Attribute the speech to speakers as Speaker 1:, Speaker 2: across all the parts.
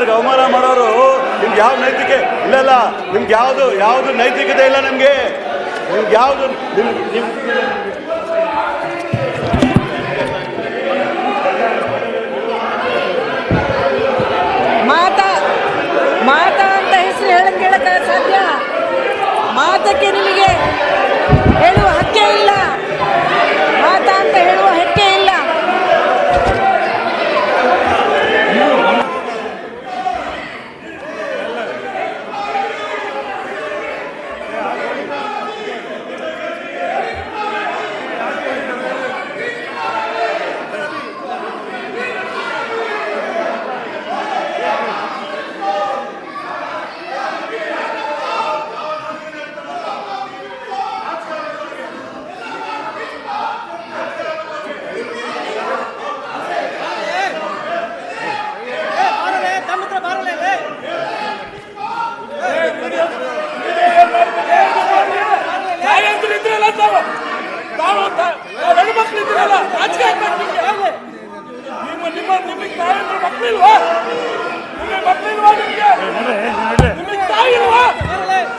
Speaker 1: ಮಹಿಳೆಯರಿಗೆ ಅವಮಾನ ಮಾಡೋರು? ನಿಮ್ಗೆ ಯಾವ ನೈತಿಕೆ ಇಲ್ಲ ನಿಮ್ಗೆ ಯಾವುದು ಯಾವುದು ನೈತಿಕತೆ ಇಲ್ಲ ನಿಮಗೆ? ನಿಮ್ಗೆ ಯಾವುದು, ನಿಮ್ ನಿಮ್
Speaker 2: ಮಾತಾ ಮಾತಾ ಅಂತ ಹೆಸರು ಹೇಳಕ್ ಹೇಳಕ್ಕೆ ಸಾಧ್ಯ? ಮಾತಕ್ಕೆ ನಿಮಗೆ ಹೇಳುವ ಹಕ್ಕೇ ಇಲ್ಲ ಮಾತಾ ಅಂತ ಹೇಳುವ ಹಕ್ಕೇ ಇಲ್ಲ
Speaker 3: ತಾಯಂದ್ರು ಇದ್ರಲ್ಲ ತಾವು ತಾವು ತ- ತಾವು ಹೆಣ್ಮಕ್ಳು ಇದ್ರಲ್ಲ ರಾಜಕೀಯ ಆಗ್ಬೇಕು ನಿಮ್ಗೆ. ನಿಮ್ಮ ನಿಮ್ಮ ನಿಮಗೆ ತಾಯಂದ್ರು ಮಕ್ಳಿಲ್ವಾ ನಿಮಗೆ ಮಕ್ಳಿಲ್ವಾ ನಿಮ್ಗೆ ನಿಮಗೆ ತಾಯಿ ಇಲ್ವಾ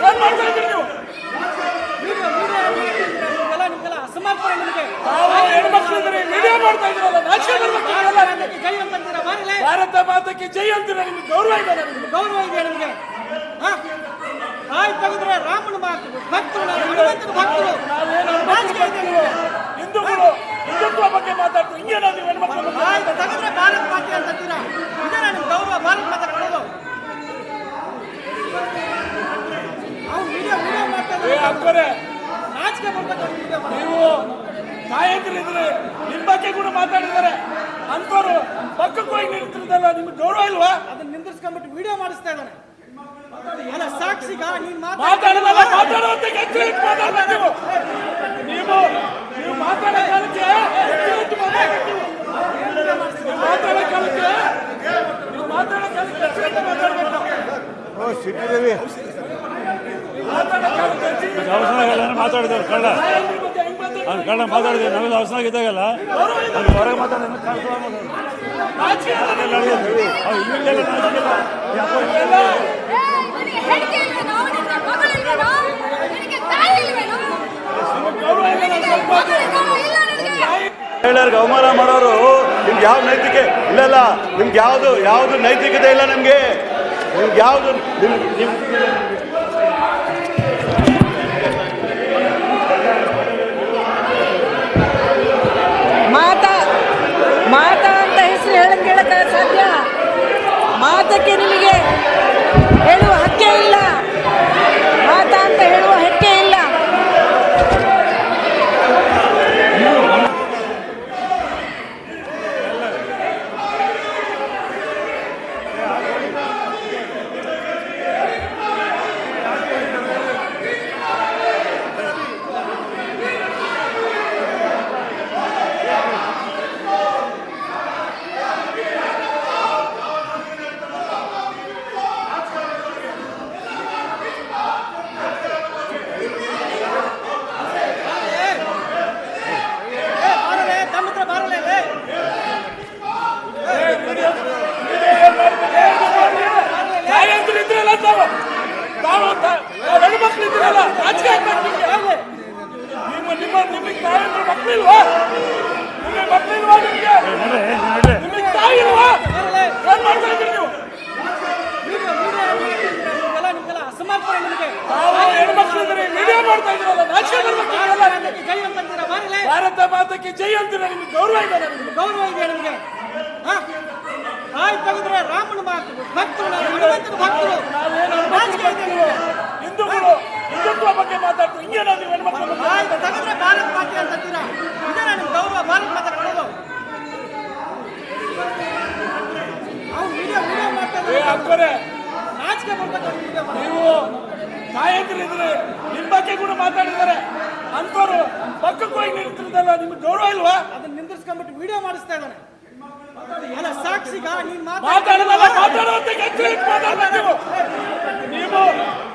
Speaker 3: ಏನ್ ಮಾಡ್ತಾ ಇದ್ರಿ ನೀವು ತಾವು ಹೆಣ್ಮಕ್ಳು ಇದ್ರಿ ವಿಡಿಯೋ ಮಾಡ್ತಾ ಇದ್ರಲ್ಲ ನಾಚಿಕೆ ಬರ್ಬೇಕು ನಿಮ್ಗೆಲ್ಲ. ಮಾತಕ್ಕೆ ಜೈ ಅಂತೀರ ನಿಮ್ಗೆ ಗೌರವ ಇದೆ ನಿಮ್ಗೆ
Speaker 4: ಗೌರವ ಇದೆ ನಿಮಗೆ. ತಾಯಿ ತೆಗೆದ್ರೆ ರಾಮನ ಮಾತು ಭಕ್ತರು ಹನುಮಂತನ ಭಕ್ತರು. ಇದೆ ನಿಮಗೆ.
Speaker 3: ಹಿಂದೂಗಳು ಹಿಂದುತ್ವ ಬಗ್ಗೆ ಮಾತಾಡ್ತೀವಿ. ಹಿಂಗೇನ ನೀವು ಹೆಣ್ಮಕ್ಳು ಬಗ್ಗೆ
Speaker 4: ತಾಯಿ ತೆಗೆದ್ರೆ ಭಾರತ್ ಮಾತೆ ಅಂತೀರಾ? ಗೌರವ ಭಾರತ ಮಾತೆ ಕೊಡೋದು. ಅವ್ನು ವಿಡಿಯೋ
Speaker 3: ಏ
Speaker 4: ನಾಚಿಕೆ ಬರ್ಬೇಕು ಅವ್ನು ವಿಡಿಯೋ
Speaker 3: ನೀವು ತಾಯಂದ್ರಿದ್ರೆ ನಿಮ್ಮ ಬಗ್ಗೆ ಕೂಡ ಮಾತಾಡಿದ್ದಾರೆ. ಅಂತವ್ರು ಪಕ್ಕಕ್ಕೆ ಹೋಗಿ ನಿಲ್ತಿರ್ದಲ್ಲ ನಿಮ್ಗೆ ಗೌರವ ಇಲ್ವಾ?
Speaker 4: ಅದನ್ನ ನಿಂದಿರ್ಸ್ಕೊಂಡ್ಬಿಟ್ಟು ವಿಡಿಯೋ ಮಾಡಿಸ್ತಾ ಇದ್ದಾನೆ. ಅಲ್ಲ ಸಾಕ್ಷಿಗ ನೀನ್
Speaker 3: ಮಾತಾಡೋದಲ್ಲ ಮಾತಾಡೋದಕ್ಕೆ ಇಟ್ಟು ಮಾತಾಡ್ಬೇಕು ನೀವು. ನೀವು ನೀವು ಮಾತಾಡೋ ಕಾಲಕ್ಕೆ ಮಾತಾಡ್ಬೇಕು. ನೀವು. ಮಾತಾಡೋ ಕಾಲಕ್ಕೆ ನೀವು ಮಾತಾಡೋ ಕಾಲಕ್ಕೆ ಇಟ್ಟು ಮಾತಾಡ್ಬೇಕು. ಮಾತಾಡೋ ಕಾಲಕ್ಕೆ ಗೆಜ್ಜೆ ಇಟ್ಟು
Speaker 5: ಅವಸರ ಮಾತಾಡಿದವ್ರು ಕಳ್ಳ.
Speaker 3: ತಾಯಂದ್ರ ಕನ್ನಡ ಮಾತಾಡಿದೆ ಮಾತಾಡ್ತಾರೆ?
Speaker 5: ಅವ್ನು ಕಳ್ಳ ಮಾತಾಡಿದ್ವಿ ನಮಗೆ ಅವಸರ ಇದ್ದಾಗಲ್ಲ ಅವ್ನು ಹೊರಗೆ ಮಾತಾಡೋದು
Speaker 3: ನಿಮ್ಗೆ? ನಾನು
Speaker 1: ಅವಮಾನ ಮಾಡೋರು ನಿಮ್ಗೆ ಯಾವ ನೈತಿಕೆ ಇಲ್ಲ ಇಲ್ಲ, ನಿಮ್ಗೆ ಯಾವುದು ಯಾವುದು ನೈತಿಕತೆ ಇಲ್ಲ ನಿಮಗೆ ನಿಮ್ಗೆ ಯಾವುದು ನಿಮ್ ನಿಮ್
Speaker 2: ಮಾತಾ ಮಾತಾ ಅಂತ ಹೆಸರು ಹೇಳಕ್ ಹೇಳಕ್ಕೆ ಸಾಧ್ಯ ಮಾತಕ್ಕೆ ನಿಮಗೆ ಹೇಳುವ ಹಕ್ಕೇ ಇಲ್ಲ ಮಾತಾ ಅಂತ ಹೇಳುವ ಹಕ್ಕೇ ಇಲ್ಲ
Speaker 4: ಬಾರಲೇ ತಮ್ಮ ಹತ್ರ ಬಾರಲೇ ಲೇ.
Speaker 3: ತಾಯಂದ್ರು ಇದ್ರಲ್ಲ ತಾವು ತಾವು ತ- ತಾವು ಹೆಣ್ಮಕ್ಳು ಇದ್ರಲ್ಲ ರಾಜಕೀಯ ಆಗ್ಬೇಕು ನಿಮ್ಗೆ. ನಿಮ್ಮ ನಿಮ್ಮ ನಿಮಗೆ ತಾಯಂದ್ರು ಮಕ್ಳಿಲ್ವಾ ನಿಮಗೆ ಮಕ್ಳಿಲ್ವಾ ನಿಮ್ಗೆ ನಿಮಗೆ ತಾಯಿ ಇಲ್ವಾ ಏನ್ ಮಾಡ್ತಾ ಇದ್ರಿ ನೀವು
Speaker 4: ವಿಡಿಯೋ ವಿಡಿಯೋ ಮಾಡ್ತಿದ್ರೆ ನಿಮ್ಗೆಲ್ಲ ನಿಮ್ಗೆಲ್ಲ ಅಸಮರ್ಪಣೆ ನಿಮಗೆ
Speaker 3: ತಾವು ಹೆಣ್ಮಕ್ಳು ಇದ್ರಿ ವಿಡಿಯೋ ಮಾಡ್ತಾ ಇದ್ರಲ್ಲ ನಾಚಿಕೆ ಬರ್ಬೇಕು ನಿಮ್ಗೆಲ್ಲ.
Speaker 4: ಅದಕ್ಕೆ ಜೈ ಅಂತಂತೀರಾ ಬಾರಲೇ
Speaker 3: ಭಾರತ ಮಾತಕ್ಕೆ ಜೈ ಅಂತೀರ ನಿಮ್ಗೆ? ಗೌರವ ಇದೆ ನಿಮ್ಗೆ.
Speaker 4: ಗೌರವ ಇದೆ ನಿಮಗೆ. ತಾಯಿ ತೆಗೆದ್ರೆ ರಾಮನ ಮಾತು. ಭಕ್ತರು ನಾವು ಹನುಮಂತನ ಭಕ್ತರು.
Speaker 3: ಹಿಂದೂಗಳು ಹಿಂದುತ್ವ ಬಗ್ಗೆ ಮಾತಾಡ್ತೀವಿ ಹಿಂಗೇನ ನೀವು ಹೆಣ್ಮಕ್ಳು ಬಗ್ಗೆ
Speaker 4: ತಾಯಿ ತೆಗೆದ್ರೆ ಭಾರತ ಮಾತೆ ಅಂತೀರಾ? ಇದೇ ನಾನು ಗೌರವ ಭಾರತ ಮಾತೆ ಕೊಡೋದು. ಅವ್ರು ವಿಡಿಯೋ ವಿಡಿಯೋ ಮಾಡ್ತಾ
Speaker 3: ನೀವು ತಾಯಂದ್ರಿದ್ರೆ ನಿಮ್ಮ ಬಗ್ಗೆ ಕೂಡ ಮಾತಾಡಿದ್ದಾರೆ. ಅಂತವರು ಪಕ್ಕಕ್ಕೆ ಹೋಗಿ ನಿಲ್ತಿರ್ದಲ್ಲ ನಿಮ್ಗೆ ಗೌರವ ಇಲ್ವಾ?
Speaker 4: ಅದನ್ನ ನಿಂದಿರ್ಸ್ಕೊಂಡ್ಬಿಟ್ಟು ವಿಡಿಯೋ ಮಾಡಿಸ್ತಾ ಇದ್ದಾನೆ. ಅಲ್ಲ ಸಾಕ್ಷಿಗ ನೀನ್
Speaker 3: ಮಾತಾಡೋದಲ್ಲ ಗೆಜ್ಜೆ ಇಟ್ಟು ಮಾತಾಡ್ಬೇಕು ನೀವು? ನೀವು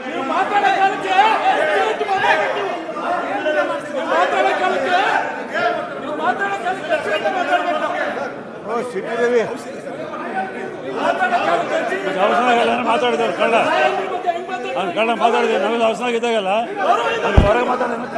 Speaker 3: ನೀವು ಮಾತಾಡೋ ಕಾಲಕ್ಕೆ ಗೆಜ್ಜೆ ಮಾತಾಡ್ಬೇಕು ನೀವು. ಮಾತಾಡೋ ಕಾಲಕ್ಕೆ ನೀವು ಮಾತಾಡೋ ಕಾಲಕ್ಕೆ ಇಟ್ಟು ಮಾತಾಡ್ಬೇಕು ಮಾತಾಡೋ ಕಾಲಕ್ಕೆ ಗೆಜ್ಜೆ ಇಟ್ಟು ಎಲ್ಲ ಮಾತಾಡಿದವ್ರು ಕಳ್ಳ? ಅವ್ನು ಕಳ್ಳ ನಮಗೆ ಹೊಸದಾಗಿದ್ದಾಗಲ್ಲ ಅವ್ನು ಹೊರಗೆ ಮಾತಾಡೋದು